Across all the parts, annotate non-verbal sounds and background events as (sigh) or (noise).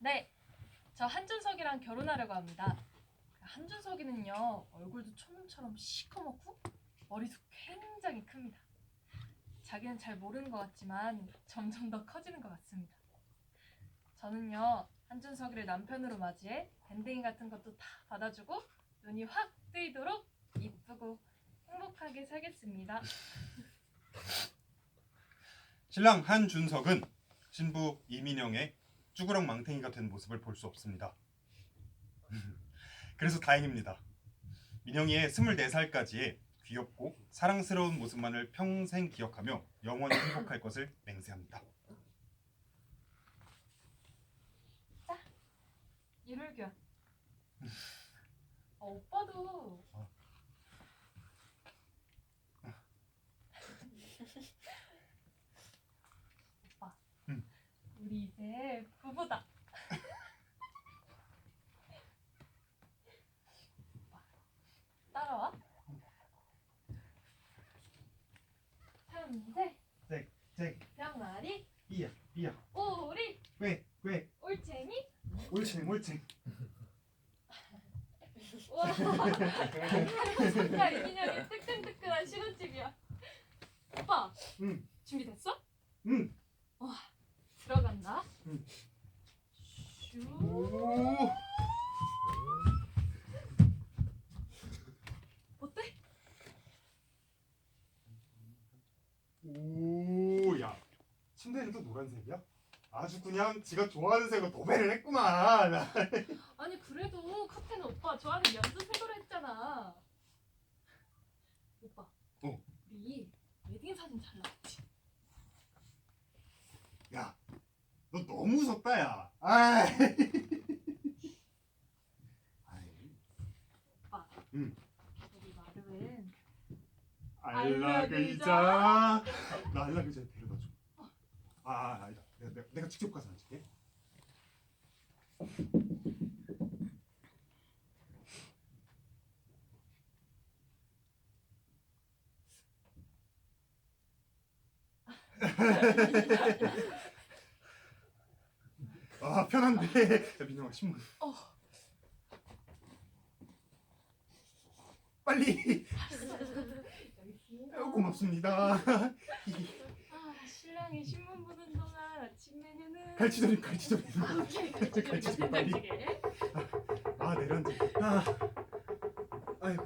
네, 저 한준석이랑 결혼하려고 합니다. 한준석이는요 얼굴도 촌놈처럼 시커멓고 머리도 굉장히 큽니다. 자기는 잘 모르는 것 같지만 점점 더 커지는 것 같습니다. 저는요 한준석이를 남편으로 맞이해 밴딩 같은 것도 다 받아주고 눈이 확 뜨이도록 이쁘고 행복하게 살겠습니다. (laughs) 신랑 한준석은 신부 이민영의 쭈그렁 망탱이가 된 모습을 볼 수 없습니다. (laughs) 그래서 다행입니다. 민영이의 24살까지의 귀엽고 사랑스러운 모습만을 평생 기억하며 영원히 (laughs) 행복할 것을 맹세합니다. 이룰규야. 어, 오빠도 어. 오빠. 응. 우리 이제 부부다. 오빠, 따라와. 삼세 잭, 잭, 병아리 이야, 이야, 오리 왜, 왜, 올챙이 옳칭, 옳칭. 와 진짜 이민혁의 뜨끈뜨끈한 신혼집이야 오빠 응. 준비됐어? 응. 들어간다 응. 슈 오, 어때? 오, 야, 침대는 또 노란색이야? 아주 그냥 지가 좋아하는 색으로 도배를 했구만. (laughs) 아니 그래도 카페는 오빠 좋아하는 연두 색으로 했잖아 오빠 어. 우리 웨딩 사진 잘 나왔지? 야, 너 너무 무섭다, 야. 아이. (laughs) 아이. 오빠 응. 우리 마루엔 안락의자. 나 안락의자 데려다 줘. 아, 아, 아니다. 내가, 내가, 내가 직접 가서 앉을게. (laughs) 아 편한데. 야 민영아 신문. 어. 빨리. 고맙습니다. 아 신랑이 신문 보는 동안 아침 메뉴는 갈치조림 갈치조림 오케이. 갈치, 갈치, 빨리. 갈치게 아 내려앉아. 아이고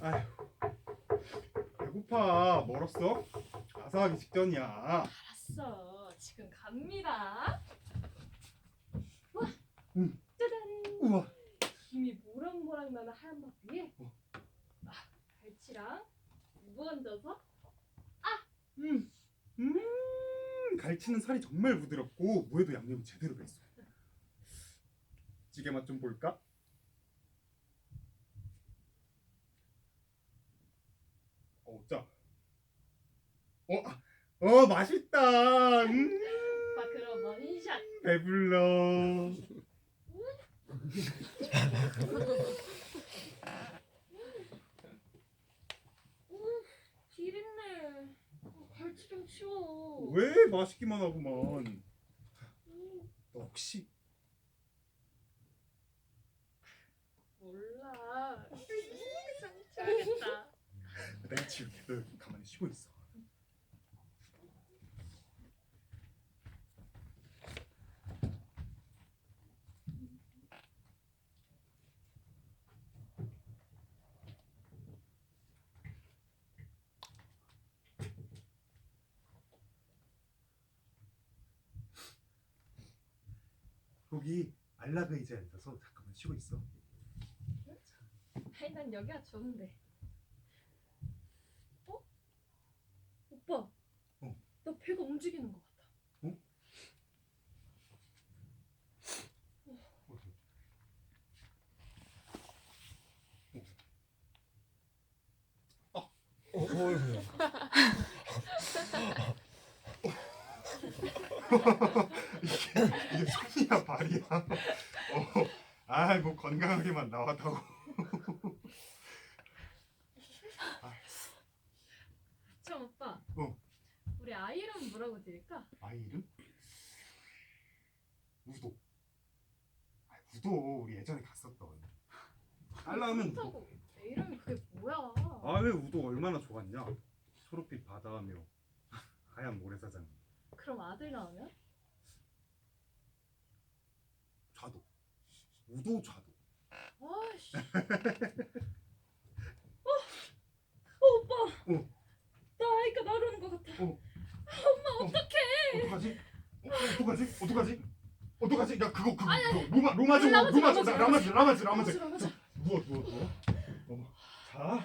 아이고 배고파 멀었어? 아사하기 직전이야. 알았어. 지금 갑니다. 와. 응. 짜잔. 우와. 김이 모락모락 나는 하얀 밥 위에 어. 아, 갈치랑 무 얹어서? 음, 음 갈치는 살이 정말 부드럽고 무에도 양념이 제대로 배있어. 찌개 맛 좀 볼까? 어, 짜. 어, 아, 어, 맛있다. 음, 오빠 그럼 원샷 배불러. 비린내 어, 갈치 좀 치워 왜 맛있기만 하구만. 너 혹시 몰라 상처하겠다 내가 지울게. 너 가만히 쉬고 있어. 거기 안락의 의자에 앉아서 잠깐만 쉬고 있어. 아니 난 여기가 좋은데 어? 오빠 어. 나 배가 움직이는 것 같아 어, 어이구. 이 (laughs) (laughs) 아이 뭐 건강하게만 나왔다고. 참 오빠. 어. 우리 아이 이름 뭐라고 드릴까? 아이 이름? 우도. 아 우도 우리 예전에 갔었던. 딸라면 우도. 아, 애 이름이 그게 뭐야? 아 왜 우도 얼마나 좋았냐? 초록빛 바다며 (laughs) 하얀 모래사장. 그럼 아들 나오면? 좌도. 우도 좌도. 아씨. (laughs) 어, 어 오빠. 어. 나 아이가 나르는 것 같아. 어. 엄마 어떡해? 어떡하지? 어, 어떡하지? 어떡하지? 어떡하지? 야 그거 그거 아니. 그거 로마 로마지 라마즈, 로마지 라마즈, 라마지 라마지 라마즈 라마즈, 라마즈. 누워 누워 누워 어. 자,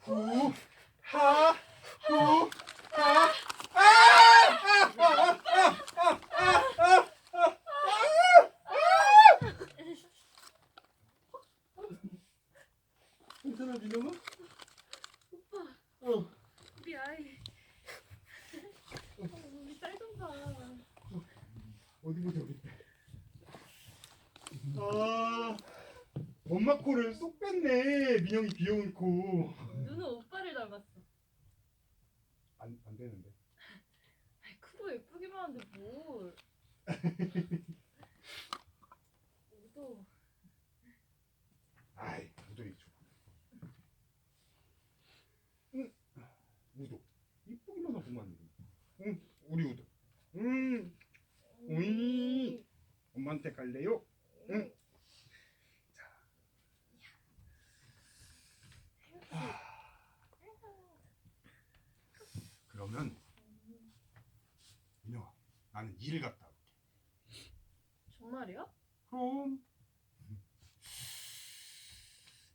후, 하, 후, 하, 괜찮아 민영아? 오빠 어. 우리 아이. 어, 우리 딸 좀 봐. 어디 보자 우리 때. 아, 엄마 코를 쏙 뺐네 민영이 귀여운 코. 눈은 오빠를 닮았어. 안, 안 되는데. 아이 크고 예쁘기만 한데 뭘? (laughs) 우도 아이, 우도이 좋아. 응, 우도. 이쁘기만 하고만. 응, 우리 우도. 음, 우이. 엄마한테 갈래요? 응. 그러면 민영아, 나는 일을 갔다 올게. 정말이야? 그럼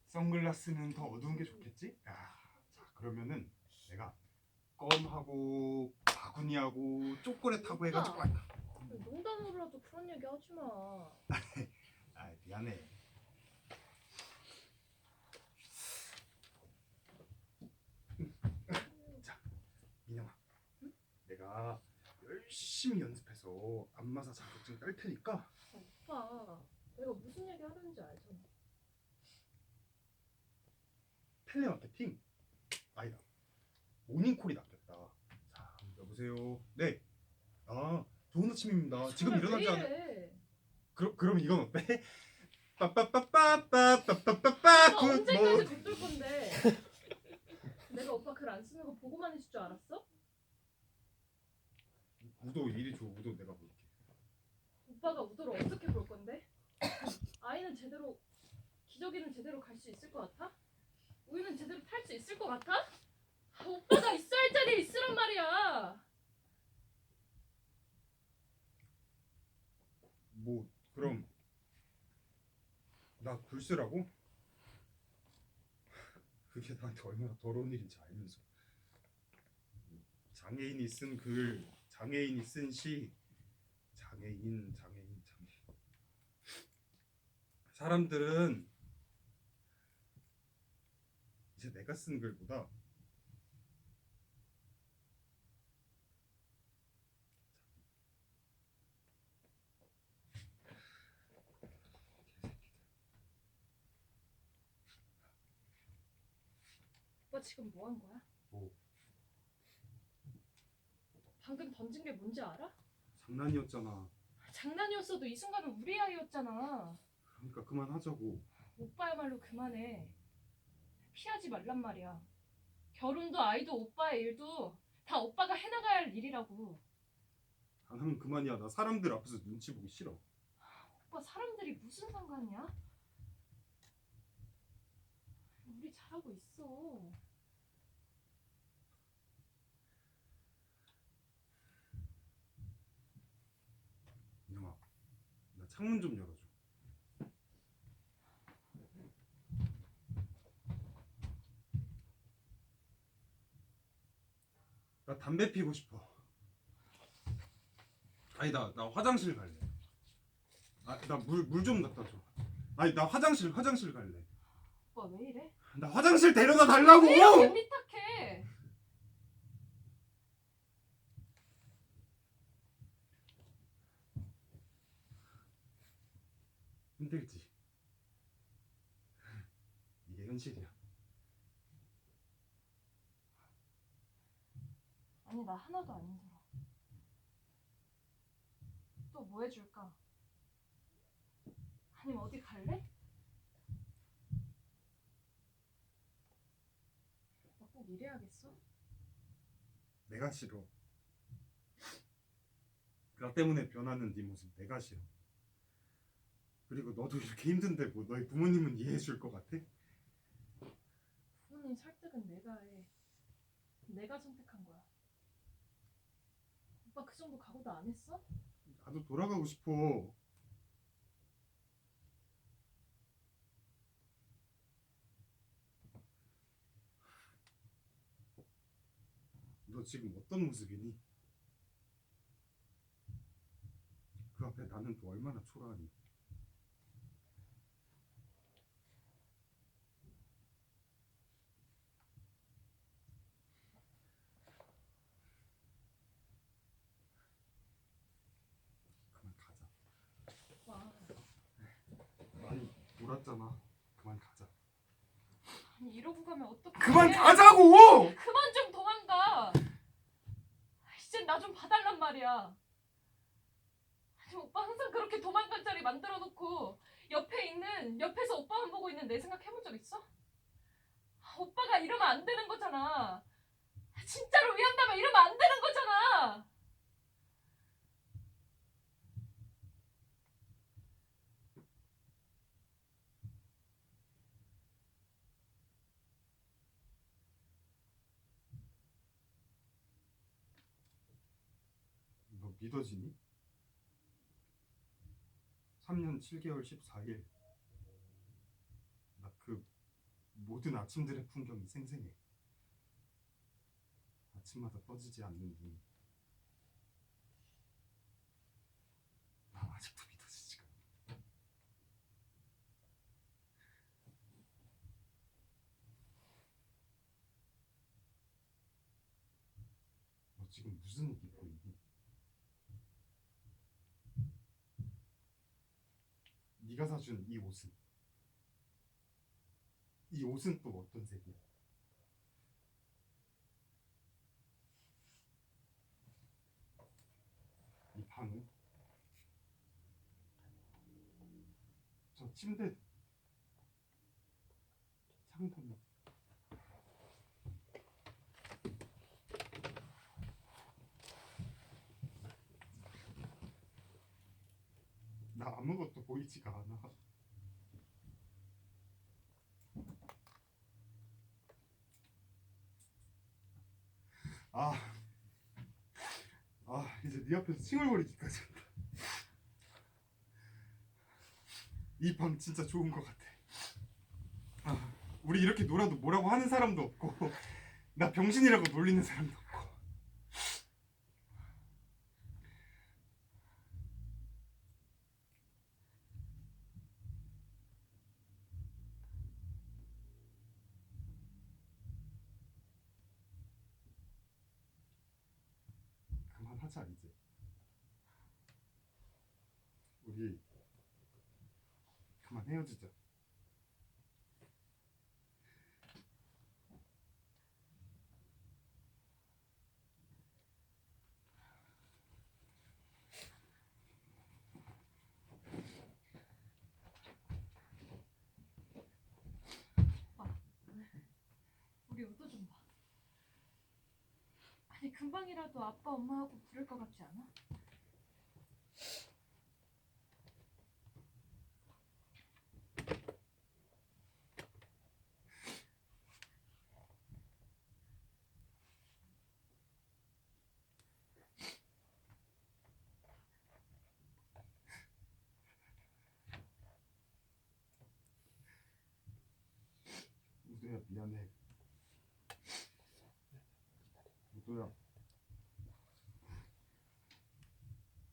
선글라스는 더 어두운 게 좋겠지? 야, 자 그러면은 내가 껌하고 바구니하고 초콜릿하고 해가지고 아, 농담으로라도 그런 얘기 하지 마. (laughs) 아 미안해. (laughs) 자 민영아, 내가 열심히 연습해서 안마사 자격증 딸 테니까. 오빠, 내가 무슨 얘기 하는지 알잖아. 텔레마케팅. 아니다. 모닝콜이 낚였다. 자 여보세요 네 아 좋은 아침입니다 지금 정말 일어나지 이래? 그럼 그럼 이건 어때 (laughs) 빠빠빠빠빠빠빠빠 언제까지 붙들 건데? 내가 오빠 글 안 쓰는 거 보고만 있을 줄 알았어? 우도 이리 줘 우도 내가 볼게 오빠가 우도를 어떻게 볼 건데? 아이는 제대로 기저귀는 제대로 갈 수 있을 것 같아? 우유는 제대로 탈 수 있을 것 같아? 아, 오빠가 있어야 할 자리에 있으란 말이야. 뭐 그럼 나 글 쓰라고? (laughs) 그게 나한테 얼마나 더러운 일인지 알면서 장애인이 쓴 글, 장애인이 쓴 시, 장애인, 장애인, 장애인. 사람들은 이제 내가 쓴 글보다 오빠 지금 뭐 한 거야? 뭐 방금 던진 게 뭔지 알아? 장난이었잖아. 장난이었어도 이 순간은 우리 아이였잖아. 그러니까 그만하자고. 오빠야말로 그만해. 피하지 말란 말이야. 결혼도 아이도 오빠의 일도 다 오빠가 해나가야 할 일이라고. 안 하면 그만이야. 나 사람들 앞에서 눈치 보기 싫어. 오빠 사람들이 무슨 상관이야? 우리 잘하고 있어. 민영아, 나 창문 좀 열어줘. 나 담배 피고 싶어. 아니 나 나 화장실 갈래. 아 나 물물 좀 갖다 줘. 아니 나 화장실 화장실 갈래. 오빠 왜 이래? 나 화장실 데려다 달라고. 왜 이렇게 삐딱해? 힘들지. 이게 현실이야. 아니 나 하나도 안 힘들어. 또 뭐 해줄까? 아니면 어디 갈래? 나꼭 이래야겠어? 내가 싫어. 나 때문에 변하는 네 모습 내가 싫어. 그리고 너도 이렇게 힘든데 뭐 너희 부모님은 이해해 줄 것 같아? 부모님 설득은 내가 해. 내가 선택한 거야. 오빠 그 정도 각오도 안 했어? 나도 돌아가고 싶어. 너 지금 어떤 모습이니? 그 앞에 나는 또 얼마나 초라하니? 그만 가자. 와, 많이 놀았잖아. 그만 가자. 가면 어떡해? 그만 가자고! 그만 좀 도망가. 이젠 나 좀 봐달란 말이야. 아니 오빠 항상 그렇게 도망갈 자리 만들어 놓고 옆에 있는 옆에서 오빠만 보고 있는 내 생각 해본 적 있어? 아, 오빠가 이러면 안 되는 거잖아. 진짜로 위한다면 이러면 안 되는 거잖아. 너 믿어지니? 3년 7개월 14일 나 그 모든 아침들의 풍경이 생생해 아침마다 떠지지 않는 눈 난 아직도 믿어지지가 않아 너 지금 무슨 옷 입고 있니? 네가 사준 이 옷은 이 옷은 또 어떤 색이야? 이 방은 저 침대 상담은 나 아무것도 보이지가 않아. 아, 아 이제 네 앞에서 칭얼거리기까지 한다. 이 방 진짜 좋은 것 같아. 아, 우리 이렇게 놀아도 뭐라고 하는 사람도 없고, 나 병신이라고 놀리는 사람도 없고. 그만하자 이제. 우리 그만 헤어지자. 우리 우도 좀 봐. 아니 금방이라도 아빠 엄마하고 부를 것 같지 않아? 우도야 미 안해. 우도야.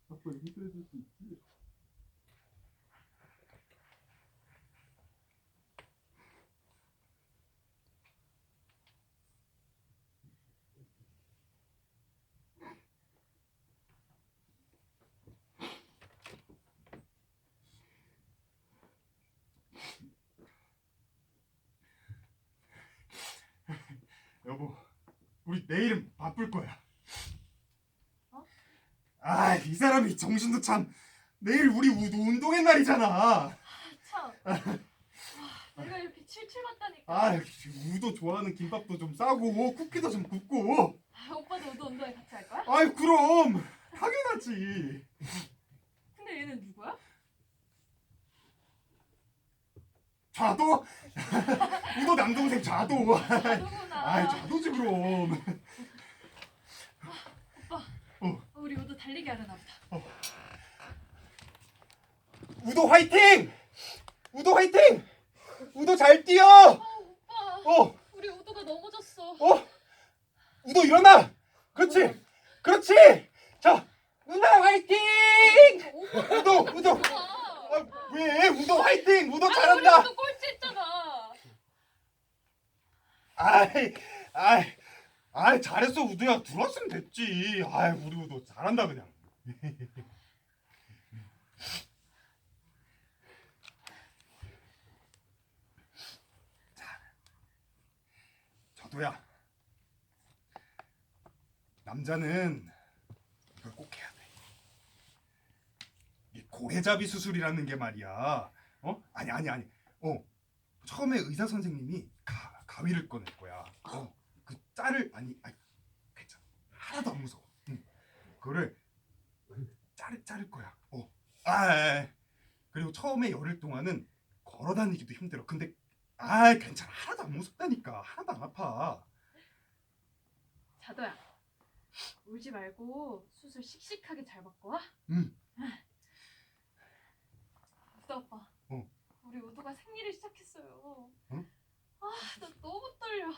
아빠 힘들어질 수 있지. 여보, 우리 내일은 바쁠 거야. 어? 아, 이 사람이 정신도 참. 내일 우리 우도 운동회 날이잖아. 참. 와, 내가 이렇게 칠칠 맞다니까. 아, 우도 좋아하는 김밥도 좀 싸고 쿠키도 좀 굽고. 아, 오빠도 우도 운동회 같이 할 거야? 아이, 그럼 당연하지. 근데 얘는 누구야? 좌도? (laughs) 우도 남동생 좌도. 나도구나. 아이, 좌도지 그럼. 우리 우도 달리기 하려나 보다. 우도 화이팅! 우도 화이팅! 우도 잘 뛰어! 아, 오빠. 어, 우리 우도가 넘어졌어. 어, 우도 일어나! 그렇지, 그렇지! 자, 누나 화이팅! 오빠. 우도, 우도! 아, 왜? 우도 화이팅! 우도 잘한다! 우도 꼴찌 했잖아. 아이, 아이, 아이, 잘했어, 우도야. 들어왔으면 됐지. 아이, 우리 우도 잘한다, 그냥. (laughs) 자, 저도야. 남자는 이걸 꼭 해야 돼. 이 고래잡이 수술이라는 게 말이야. 어? 아니, 아니, 아니. 어. 처음에 의사 선생님이 가, 가위를 꺼낼 거야. 어, 그 짤을 아니, 아니 괜찮아. 하나도 안 무서워. 응. 그거를 자를 자를 거야. 어, 아, 아, 아. 그리고 처음에 열흘 동안은 걸어 다니기도 힘들어. 근데 아, 괜찮아. 하나도 안 무섭다니까. 하나도 안 아파. 자도야. 울지 말고 수술 씩씩하게 잘 받고 와. 응. 오빠. 어. 우리 우도가 생리를 시작했어요. 응? 아, 나 너무 떨려.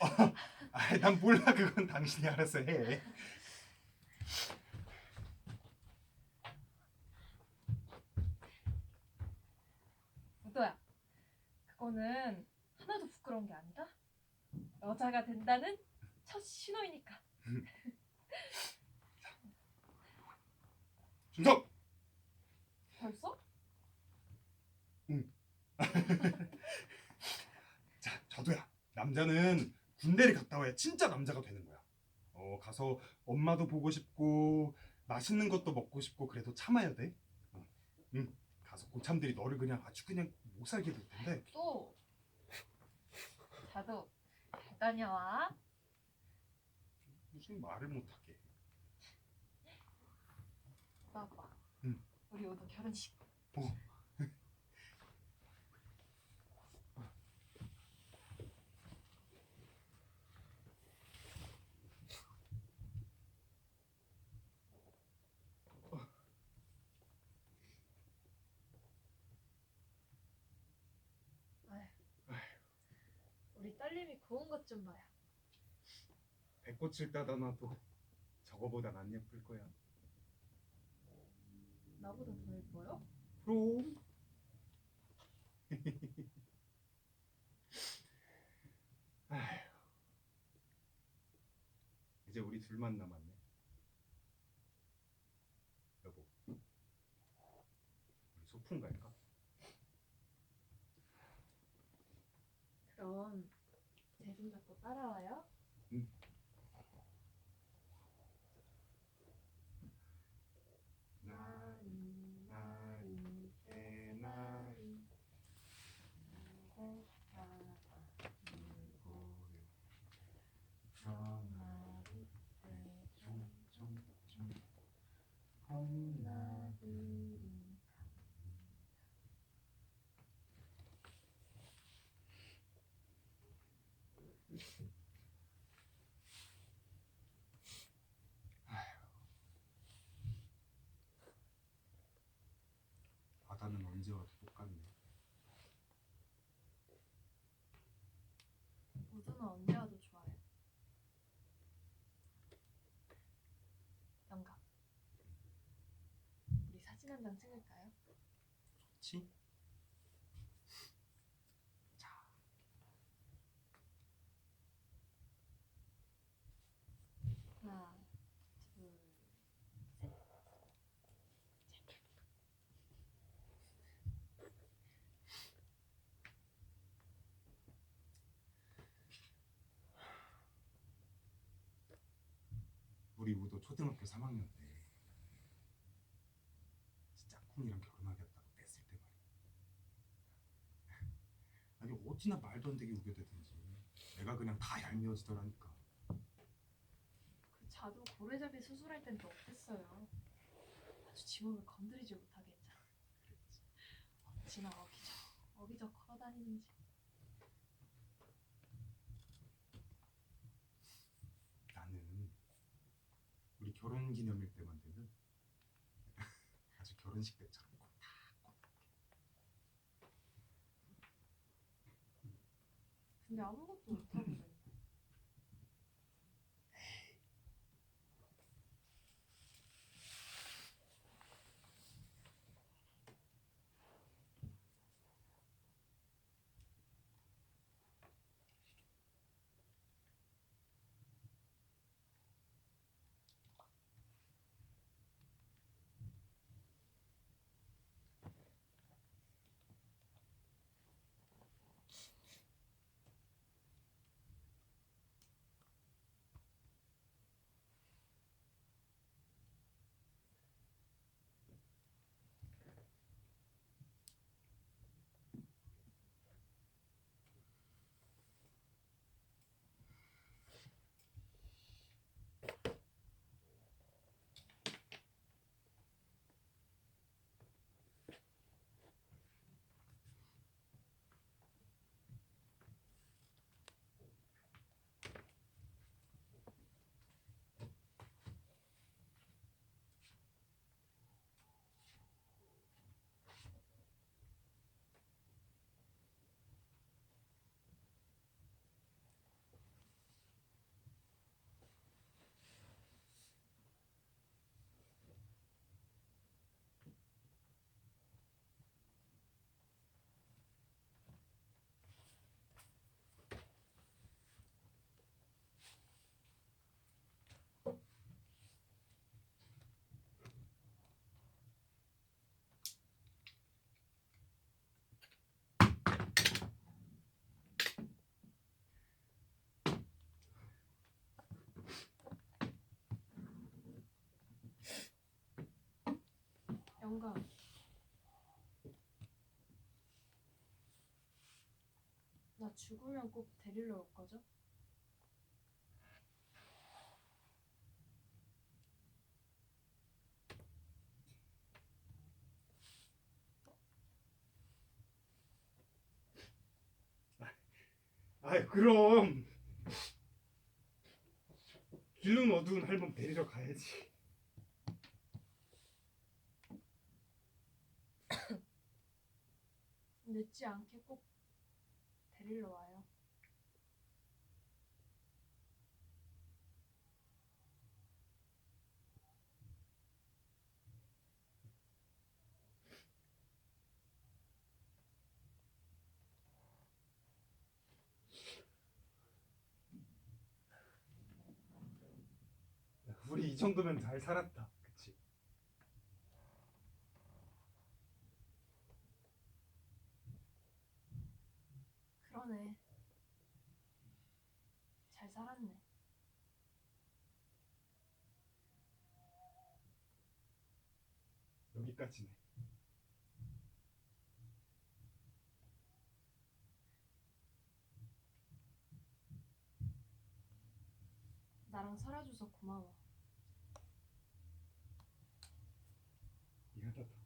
(laughs) 아, 난 몰라. 그건 당신이 알아서 해. 우도야. 그거는 하나도 부끄러운 게 아니다. 여자가 된다는 첫 신호이니까. (laughs) 준석. 벌써? (laughs) 자, 저도야. 남자는 군대를 갔다 와야 진짜 남자가 되는 거야. 어, 가서 엄마도 보고 싶고 맛있는 것도 먹고 싶고 그래도 참아야 돼. 어, 응. 가서 고참들이 너를 그냥 아주 그냥 못 살게 될 텐데. 또. 자도 잘 다녀와. 무슨 말을 못 하게. 오빠. 응. 우리 우도 결혼식. 어. 우리 고운 것좀 봐요. 배꽃을 따다 놔도 저거보단 안 예쁠 거야. 나보다 더 예뻐요? 그럼. (laughs) 아휴. 이제 우리 둘만 남았네. 여보. 우리 소풍 갈까? 그럼 제 손 잡고 따라와요. 나리 나리 개나리 병아리 총총총 봄나 바다는 언제 와도 똑같네. 우주는 언제 와도 좋아요. 영감. 우리 사진 한 장 찍을까요? 좋지? 저도 초등학교 3학년 때 짝꿍이랑 결혼하겠다고 뺐을 때 말이야. (laughs) 아니 어찌나 말도 안 되게 우겨대든지 내가 그냥 다 얄미워지더라니까. 그 자두 고래잡이 수술할 땐 또 어땠어요? 아주 지원을 건드리지 못하게 했잖아. 어찌나 어기적 어기적 걸어다니는지. 결혼 기념일 때만 되면 (laughs) 아주 결혼식 때처럼 근데 아무것도 못하고 영감. 나 죽으면 꼭 데리러 올 거죠? 아이 그럼 길눈 어두운 할멈 데리러 가야지 늦지 않게 꼭 데리러 와요. 우리 이 정도면 잘 살았다 그치? 그러네. 잘 살았네. 여기까지네 나랑 살아줘서 고마워. 미안하다